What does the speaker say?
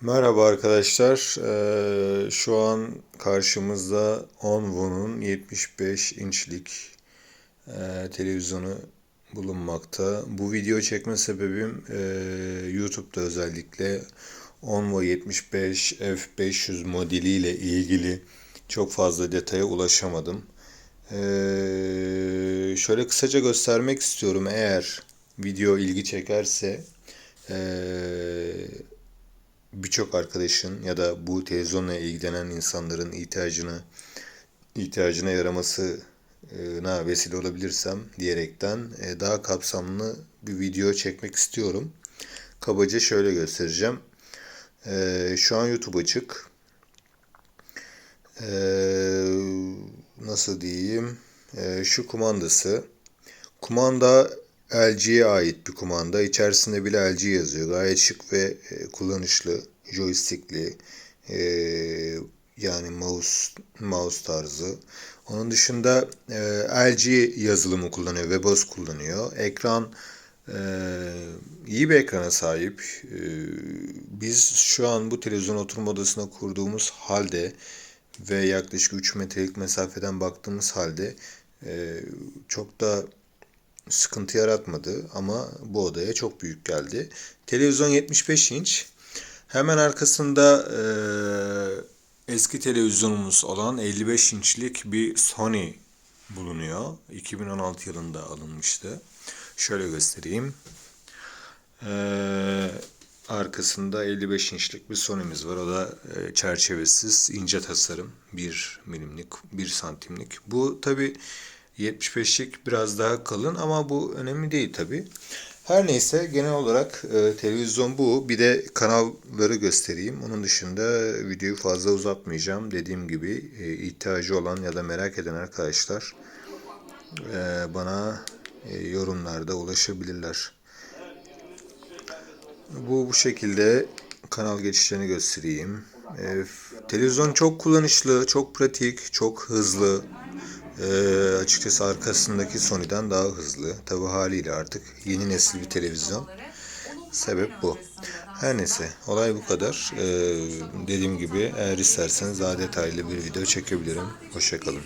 Merhaba arkadaşlar. Ee, şu an karşımızda Onvo'nun 75 inçlik e, televizyonu bulunmakta. Bu video çekme sebebim e, YouTube'da özellikle Onvo 75 F500 modeliyle ilgili çok fazla detaya ulaşamadım. Ee, şöyle kısaca göstermek istiyorum eğer video ilgi çekerse. Ee, birçok arkadaşın ya da bu televizyonla ilgilenen insanların ihtiyacını ihtiyacına yaramasına vesile olabilirsem diyerekten e, daha kapsamlı bir video çekmek istiyorum. Kabaca şöyle göstereceğim. E, Şu an YouTube açık. E, Nasıl diyeyim? Şu kumandası. Kumanda LG'ye ait bir kumanda. İçerisinde bile LG yazıyor. Gayet şık ve e, kullanışlı. Joystickli. E, yani mouse mouse tarzı. Onun dışında e, LG yazılımı kullanıyor. WebOS kullanıyor. Ekran e, iyi bir ekrana sahip. E, biz şu an bu televizyon oturma odasına kurduğumuz halde ve yaklaşık 3 metrelik mesafeden baktığımız halde e, çok da sıkıntı yaratmadı ama bu odaya çok büyük geldi. Televizyon 75 inç. Hemen arkasında e, eski televizyonumuz olan 55 inçlik bir Sony bulunuyor. 2016 yılında alınmıştı. Şöyle göstereyim. E, arkasında 55 inçlik bir Sony'miz var. O da e, çerçevesiz ince tasarım. 1 milimlik, 1 santimlik. Bu tabi 75'lik biraz daha kalın ama bu önemli değil tabi. Her neyse genel olarak e, televizyon bu. Bir de kanalları göstereyim. Onun dışında videoyu fazla uzatmayacağım. Dediğim gibi e, ihtiyacı olan ya da merak eden arkadaşlar e, bana e, yorumlarda ulaşabilirler. Bu bu şekilde kanal geçişlerini göstereyim. E, televizyon çok kullanışlı, çok pratik, çok hızlı. E, açıkçası arkasındaki Sony'den daha hızlı. Tabi haliyle artık yeni nesil bir televizyon. Sebep bu. Her neyse olay bu kadar. E, dediğim gibi eğer isterseniz daha detaylı bir video çekebilirim. Hoşçakalın.